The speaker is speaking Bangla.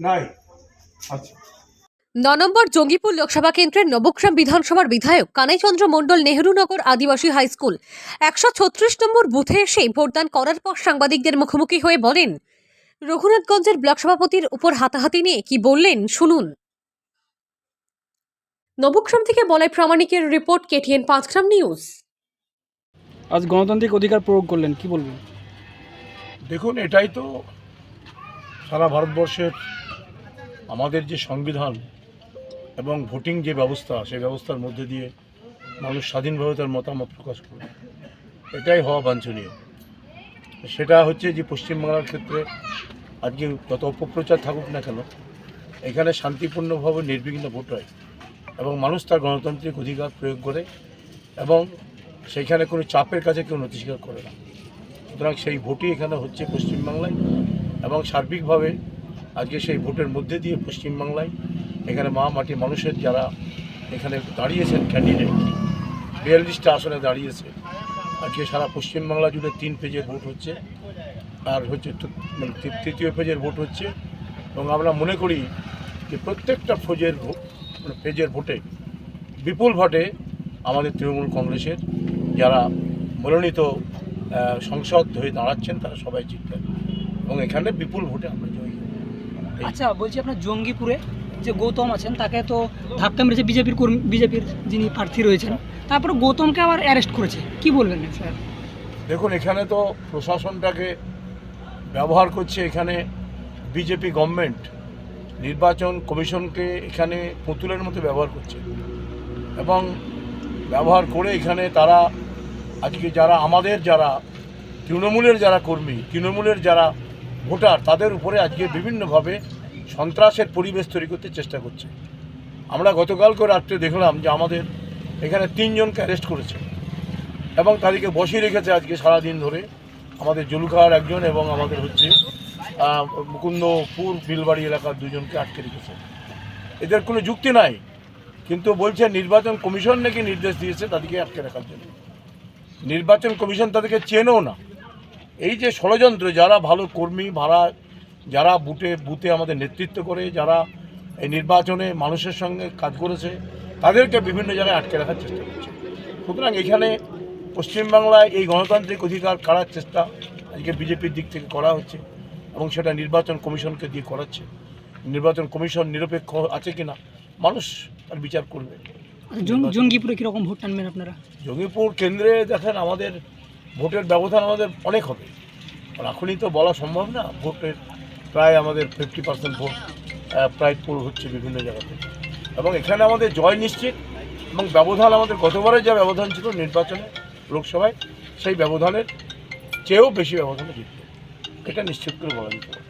নাই। আচ্ছা। ন নম্বর জঙ্গিপুর লোকসভা কেন্দ্রের নবগ্রাম বিধানসভার বিধায়ক কানাইচন্দ্র মণ্ডল নেহরুনগর আদিবাসী হাইস্কুল একশো ছত্রিশ নম্বর বুথে এসে ভোটদান করার পর সাংবাদিকদের মুখোমুখি হয়ে বলেন রঘুনাথগঞ্জের ব্লক সভাপতির উপর হাতাহাতি নিয়ে কি বললেন? শুনুন। নবগ্রাম থেকে বলাই প্রামাণিকের রিপোর্ট কেটিএন পাঁচগ্রাম নিউজ। আজ গণতান্ত্রিক অধিকার প্রয়োগ করলেন কি বলবেন? দেখুন এটাই তো সারা ভারতবর্ষের আমাদের যে সংবিধান এবং ভোটিং যে ব্যবস্থা সেই ব্যবস্থার মধ্যে দিয়ে মানুষ স্বাধীনভাবে তার মতামত প্রকাশ করবে। এটাই হওয়া বাঞ্ছনীয়। সেটা হচ্ছে যে পশ্চিমবাংলার ক্ষেত্রে আজকে যত অপপ্রচার থাকুক না কেন, এখানে শান্তিপূর্ণভাবে নির্বিঘ্ন ভোট হয় এবং মানুষ তার গণতান্ত্রিক অধিকার প্রয়োগ করে এবং সেখানে কোনো চাপের কাছে কেউ নথি স্বীকার করে না। সুতরাং সেই ভোটই এখানে হচ্ছে পশ্চিমবাংলায় এবং সার্বিকভাবে আজকে সেই ভোটের মধ্যে দিয়ে পশ্চিমবাংলায় এখানে মা মাটি মানুষের যারা এখানে দাঁড়িয়েছেন ক্যান্ডিডেট বিয়াল্লিশটা আসনে দাঁড়িয়েছে আজকে সারা পশ্চিমবাংলা জুড়ে তিন পেজের ভোট হচ্ছে। আর হচ্ছে মানে তৃতীয় পেজের ভোট হচ্ছে। এবং আমরা মনে করি যে প্রত্যেকটা ফৌজের ভোট মানে পেজের ভোটে বিপুল ভোটে আমাদের তৃণমূল কংগ্রেসের যারা মনোনীত সংসদ হয়ে দাঁড়াচ্ছেন, তারা সবাই জিতবেন। এবং এখানে বিপুল ভোটে আমরা জয়ী আচ্ছা বলছি আপনার জঙ্গিপুরে যে গৌতম আছেন, তাকে তো ধাক্কা মেরেছে বিজেপির কর্মী, বিজেপির যিনি প্রার্থী রয়েছেন, তারপরে গৌতমকে আবার অ্যারেস্ট করেছে। কি বলবেন? স্যার, দেখুন, এখানে তো প্রশাসনটাকে ব্যবহার করছে এখানে বিজেপি গভর্নমেন্ট নির্বাচন কমিশনকে এখানে পুতুলের মতো ব্যবহার করছে। এবং ব্যবহার করে এখানে তারা আজকে যারা আমাদের যারা, তৃণমূলের যারা কর্মী, তৃণমূলের যারা ভোটার, তাদের উপরে আজকে বিভিন্নভাবে সন্ত্রাসের পরিবেশ তৈরি করতে চেষ্টা করছে। আমরা গতকালকে রাত্রে দেখলাম যে আমাদের এখানে তিনজনকে অ্যারেস্ট করেছে এবং তাদেরকে বসিয়ে রেখেছে আজকে সারাদিন ধরে। আমাদের জলুখার একজন এবং আমাদের হচ্ছে মুকুন্দপুর বিলবাড়ি এলাকার দুজনকে আটকে রেখেছে। এদের কোনো যুক্তি নাই, কিন্তু বলছে নির্বাচন কমিশন নাকি নির্দেশ দিয়েছে তাদেরকে আটকে রাখার জন্য। নির্বাচন কমিশন তাদেরকে চেনেও না। এই যে ষড়যন্ত্র, যারা ভালো কর্মী, ভাড়া যারা বুটে বুথে আমাদের নেতৃত্ব করে যারা এই নির্বাচনে মানুষের সঙ্গে কাজ করেছে তাদেরকে বিভিন্ন জায়গায় আটকে রাখার চেষ্টা করছে। সুতরাং এখানে পশ্চিমবাংলায় এই গণতান্ত্রিক অধিকার কাড়ার চেষ্টা আজকে বিজেপির দিক থেকে করা হচ্ছে এবং সেটা নির্বাচন কমিশনকে দিয়ে করাচ্ছে। নির্বাচন কমিশন নিরপেক্ষ আছে কিনা মানুষ তার বিচার করবে। আচ্ছা, জঙ্গিপুরে কীরকম ভোট টানবেন আপনারা? জঙ্গিপুর কেন্দ্রে দেখেন আমাদের ভোটের ব্যবধান আমাদের অনেক হবে। আর এখনই তো বলা সম্ভব না ভোটের প্রায় আমাদের ফিফটি পার্সেন্ট ভোট প্রায় পুরো হচ্ছে বিভিন্ন জায়গাতে এবং এখানে আমাদের জয় নিশ্চিত, এবং ব্যবধান আমাদের গতবারের যা ব্যবধান ছিল নির্বাচনে, লোকসভায়, সেই ব্যবধানের চেয়েও বেশি ব্যবধানে জিতবে। এটা নিশ্চিত করে বলা যেতে পারে।